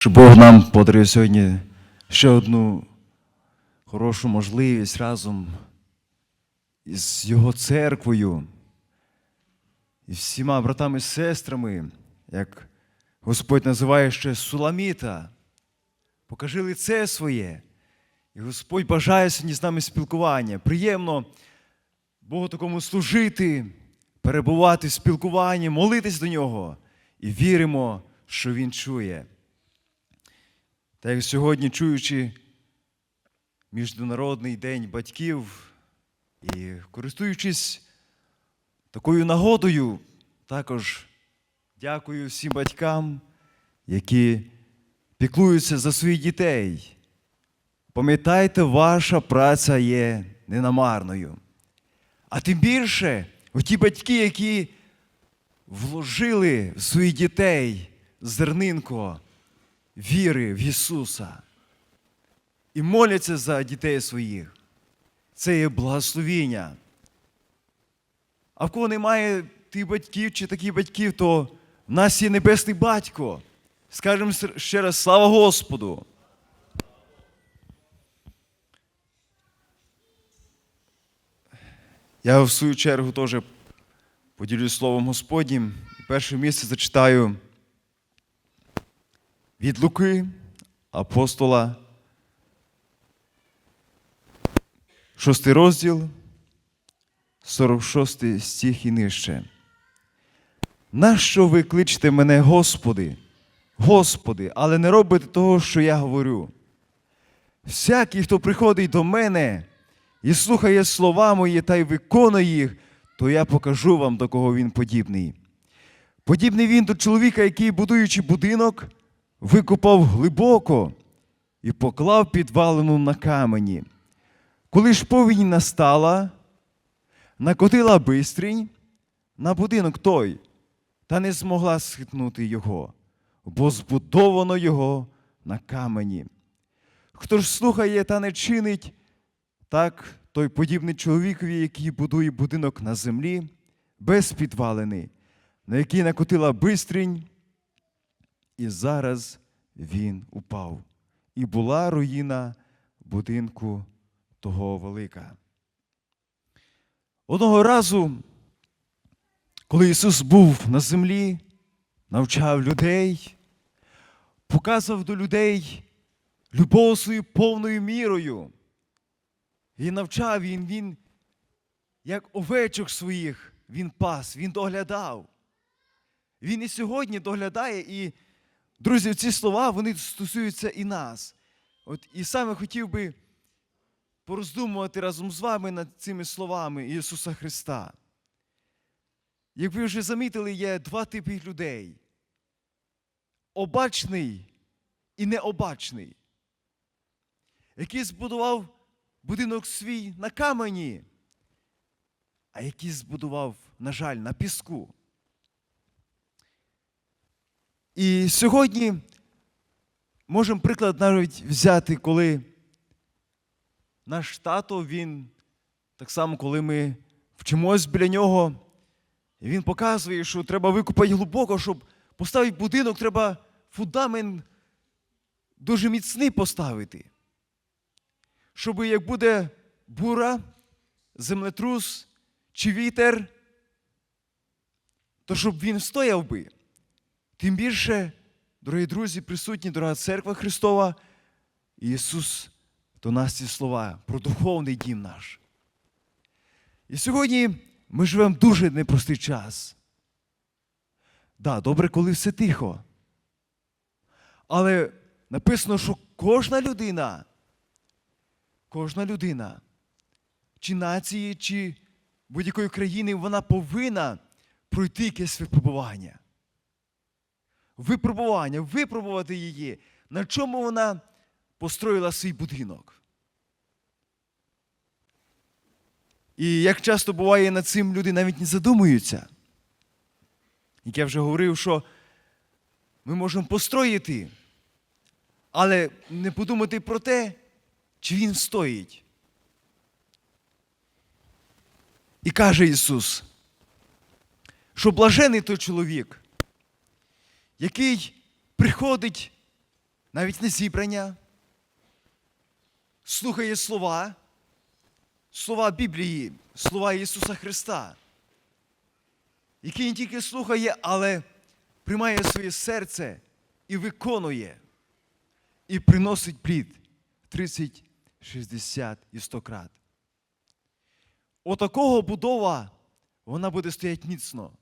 що Бог нам подарує сьогодні ще одну хорошу можливість разом із Його церквою і всіма братами і сестрами, як Господь називає ще Суламіта. Покажи лице своє. І Господь бажає сьогодні з нами спілкування. Приємно Богу такому служити, перебувати в спілкуванні, молитись до нього і віримо, що Він чує. Та як сьогодні, чуючи Міжнародний день батьків і користуючись такою нагодою, також дякую всім батькам, які піклуються за своїх дітей. Пам'ятайте, ваша праця є ненамарною. А тим більше ті батьки, які вложили в своїх дітей зернинко віри в Ісуса і моляться за дітей своїх. Це є благословіння. А в кого немає тих батьків чи таких батьків, то в нас є небесний батько. Скажемо ще раз слава Господу. Я в свою чергу теж поділюсь словом Господнім. Перше місце зачитаю від Луки, апостола, шостий розділ, 46 стих і нижче. Нащо ви кличете мене, Господи, Господи, але не робите того, що я говорю? Всякий, хто приходить до мене і слухає слова мої та й виконує їх, то я покажу вам, до кого він подібний. Подібний він до чоловіка, який, будуючи будинок, викопав глибоко і поклав підвалину на камені. Коли ж повінь настала, накотила бистрінь на будинок той, та не змогла схитнути його, бо збудовано його на камені. Хто ж слухає та не чинить, так той подібний чоловікові, який будує будинок на землі, без підвалини, на який накотила бистрінь, і зараз він упав. І була руїна будинку того велика. Одного разу, коли Ісус був на землі, навчав людей, показував до людей любов свою повною мірою. Він навчав, він, він, як овечок своїх, він пас, він доглядав. Він і сьогодні доглядає, і, друзі, ці слова вони стосуються і нас. От І саме хотів би пороздумувати разом з вами над цими словами Ісуса Христа. Як ви вже замітили, є два типи людей: обачний і необачний, який збудував будинок свій на камені, а який збудував, на жаль, на піску. І сьогодні можемо приклад навіть взяти, коли наш тато, він так само, коли ми вчимось біля нього, він показує, що треба викопати глибоко, щоб поставити будинок, треба фундамент дуже міцний поставити. Щоб як буде бура, землетрус чи вітер, то щоб він стояв би. Тим більше, дорогі друзі, присутні, дорога церква Христова, Ісус до нас ці слова про духовний дім наш. І сьогодні ми живемо дуже непростий час. Да, добре, коли все тихо. Але написано, що кожна людина, кожна людина, чи нації, чи будь-якої країни, вона повинна пройти якесь випробування. Випробування, випробувати її, на чому вона построїла свій будинок. І як часто буває над цим люди навіть не задумуються. Як я вже говорив, що ми можемо построїти, але не подумати про те, чи він стоїть. І каже Ісус, що блажений той чоловік, який приходить навіть на зібрання, слухає слова, слова Біблії, слова Ісуса Христа, які не тільки слухає, але приймає своє серце і виконує, і приносить плід 30, 60 і 100 крат. Отакого будова вона буде стояти міцно.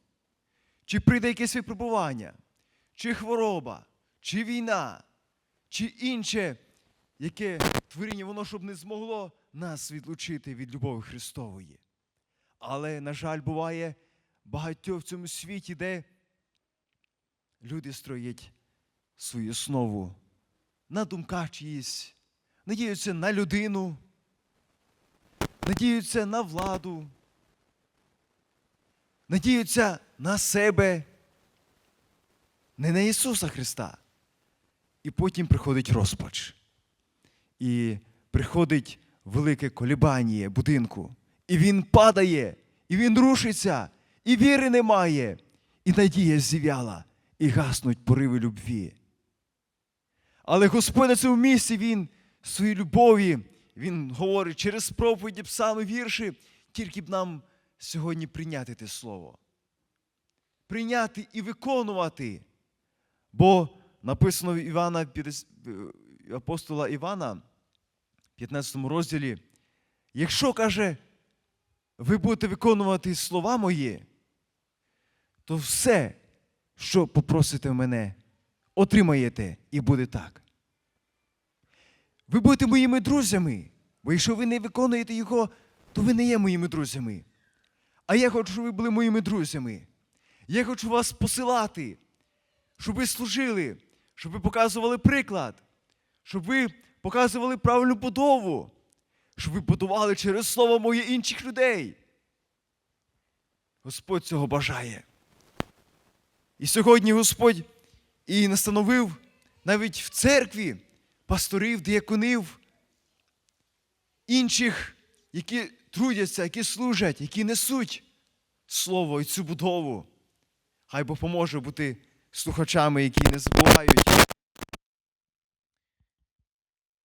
Чи прийде якесь випробування, чи хвороба, чи війна, чи інше, яке творіння, воно щоб не змогло нас відлучити від любові Христової. Але, на жаль, буває багатьох в цьому світі, де люди строять свою основу на думках чиїсь, надіються на людину, надіються на владу, надіються на себе, не на Ісуса Христа. І потім приходить розпач. І приходить велике колібання будинку. І він падає, і він рушиться, і віри немає, і надія зів'яла, і гаснуть пориви любві. Але Господь на цьому місці Він своїй любові, Він говорить через проповіді, псалми, вірші, тільки б нам сьогодні прийняти те слово. Прийняти і виконувати. Бо написано в Івана, 50 апостола Івана, в 15 розділі, якщо каже, ви будете виконувати слова мої, то все, що попросите в мене, отримаєте і буде так. Ви будете моїми друзями, бо якщо ви не виконуєте його, то ви не є моїми друзями. А я хочу, щоб ви були моїми друзями. Я хочу вас посилати, щоб ви служили, щоб ви показували приклад, щоб ви показували правильну будову, щоб ви будували через слово моє інших людей. Господь цього бажає. І сьогодні Господь і настановив навіть в церкві пасторів, діяконів, інших, які трудяться, які служать, які несуть слово і цю будову. Хай Бог поможе бути слухачами, які не забувають.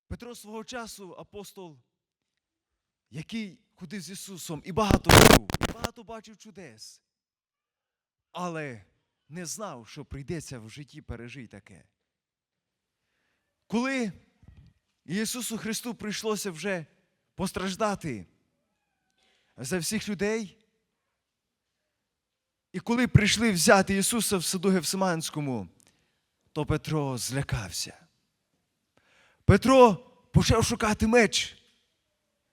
Петро свого часу апостол, який ходив з Ісусом і багато чув, і багато бачив чудес, але не знав, що прийдеться в житті пережити таке. Коли Ісусу Христу прийшлося вже постраждати за всіх людей, і коли прийшли взяти Ісуса в саду Гевсиманському, то Петро злякався. Петро почав шукати меч.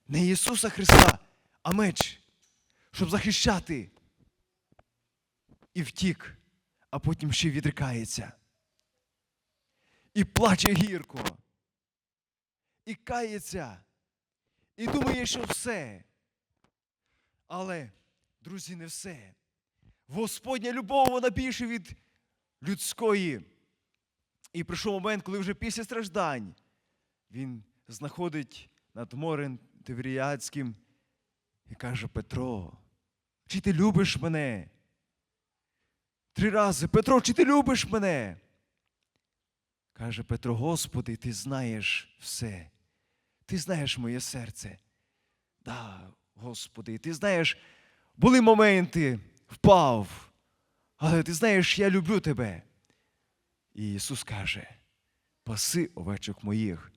Не Ісуса Христа, а меч, щоб захищати. І втік, а потім ще відрикається. І плаче гірко. І кається. І думає, що все. Але, друзі, не все. Господня любов вона більше від людської. І прийшов момент, коли вже після страждань він знаходить над морем Тиверіадським і каже: Петро, чи ти любиш мене? Три рази, Петро, чи ти любиш мене? Каже Петро, Господи, ти знаєш все. Ти знаєш моє серце. Да, Господи, ти знаєш, були моменти, впав, але ти знаєш, я люблю тебе. І Ісус каже: паси овечок моїх.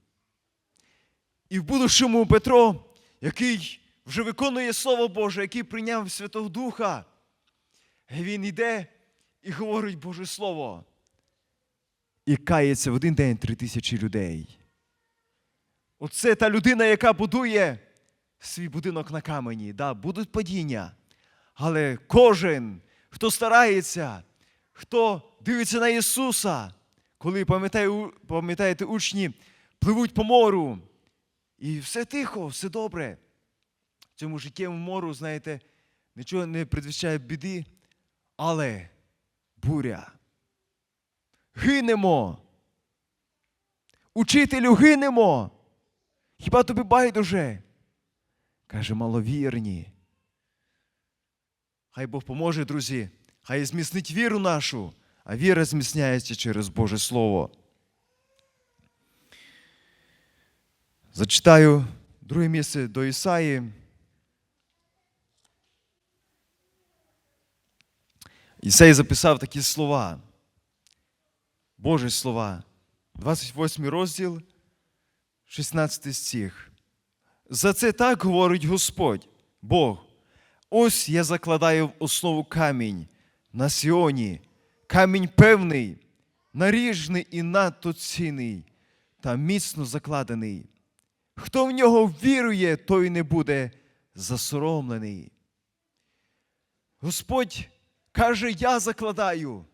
І в будущому Петро, який вже виконує Слово Боже, який прийняв Святого Духа, він йде і говорить Боже Слово. І кається в один день три тисячі людей. Оце та людина, яка будує свій будинок на камені. Да, Будуть падіння. Але кожен, хто старається, хто дивиться на Ісуса, коли пам'ятаєте, учні пливуть по мору, і все тихо, все добре. В цьому життєвому мору, знаєте, нічого не предвіщає біди, але буря. Гинемо. Учителю гинемо. Хіба тобі байдуже? Каже, маловірні. Хай Бог поможе, друзі, хай зміцнить віру нашу, а віра зміцняється через Боже Слово. Зачитаю друге місце до Ісаї. Ісей записав такі слова. Божі слова. 28 розділ, 16 стих. За це так говорить Господь, Бог. Ось я закладаю в основу камінь на Сіоні, камінь певний, наріжний і надто цінний та міцно закладений. Хто в нього вірує, той не буде засоромлений. Господь каже: Я закладаю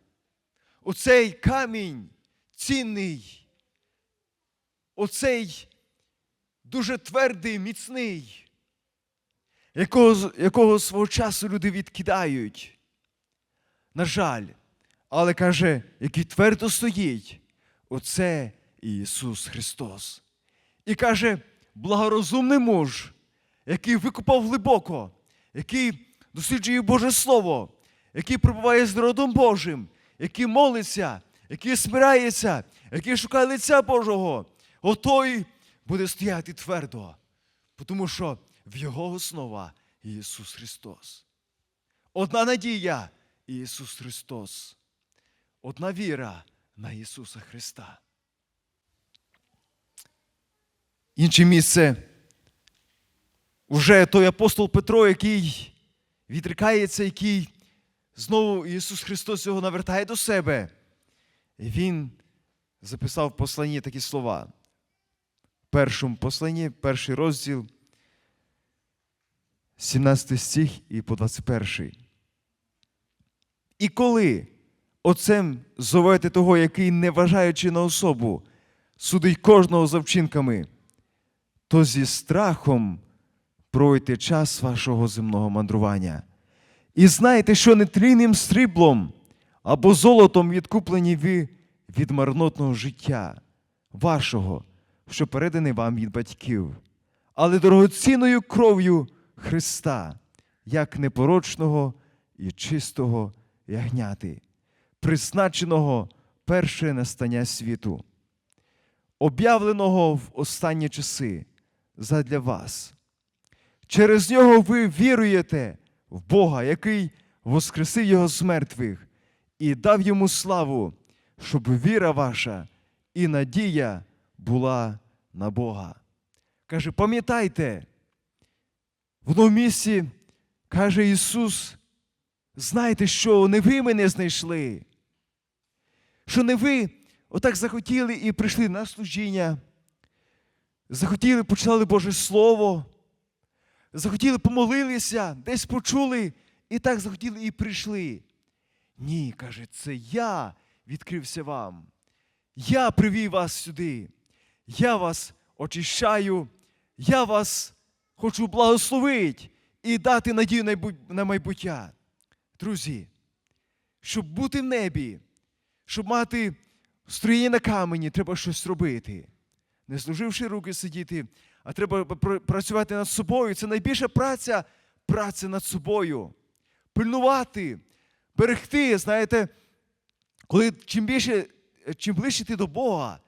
оцей камінь цінний, оцей дуже твердий, міцний, якого, якого свого часу люди відкидають. На жаль, але каже, який твердо стоїть, оце Ісус Христос. І каже, благорозумний муж, який викопав глибоко, який досліджує Боже Слово, який перебуває з народом Божим, який молиться, який смирається, який шукає лиця Божого, отой буде стояти твердо, тому що в його основа Ісус Христос. Одна надія Ісус Христос. Одна віра на Ісуса Христа. Інше місце. Уже той апостол Петро, який відрікається, який знову Ісус Христос його навертає до себе. І Він записав в посланні такі слова. В першому посланні, перший розділ, 17 стих і по 21. І коли отцем зовете того, який, не вважаючи на особу, судить кожного за вчинками, то зі страхом пройте час вашого земного мандрування. І знайте, що нетлінним сріблом або золотом відкуплені ви від марнотного життя вашого, що переданий вам від батьків, але дорогоцінною кров'ю Христа, як непорочного і чистого ягняти, призначеного перше настання світу, об'явленого в останні часи задля вас. Через нього ви віруєте в Бога, який воскресив Його з мертвих і дав йому славу, щоб віра ваша і надія була на Бога. Каже, пам'ятайте, в одному місці каже Ісус, знайте, що не ви мене знайшли, що не ви отак захотіли і прийшли на служіння, захотіли, почитали Боже Слово, захотіли, помолилися, десь почули, і так захотіли і прийшли. Ні, каже, це я відкрився вам. Я привів вас сюди. Я вас очищаю, я вас хочу благословити і дати надію на майбуття. Друзі, щоб бути в небі, щоб мати строєння на камені, треба щось робити. Не служивши руки сидіти, а треба працювати над собою. Це найбільша праця праця над собою. Пильнувати, берегти. Знаєте, коли чим більше, чим ближче ти до Бога,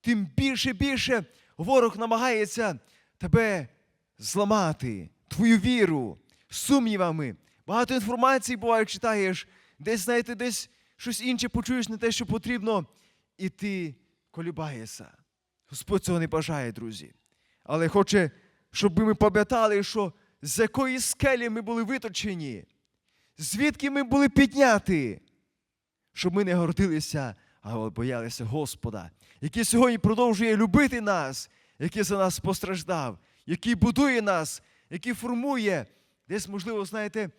тим більше більше ворог намагається тебе зламати, твою віру, сумнівами. Багато інформації буває, читаєш, десь, знаєте, десь щось інше почуєш, не те, що потрібно, і ти колібаєшся. Господь цього не бажає, друзі. Але хоче, щоб ми пам'ятали, що з якої скелі ми були виточені, звідки ми були підняті, щоб ми не гордилися, а боялися Господа, який сьогодні продовжує любити нас, який за нас постраждав, який будує нас, який формує, десь, можливо, знаєте,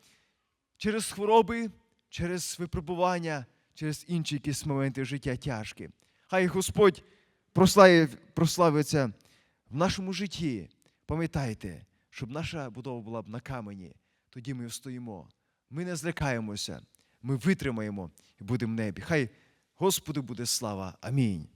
через хвороби, через випробування, через інші якісь моменти життя тяжкі. Хай Господь прославиться в нашому житті. Пам'ятайте, щоб наша будова була б на камені, тоді ми встоїмо. Ми не злякаємося, ми витримаємо і будемо в небі. Хай Господу буде слава. Амінь.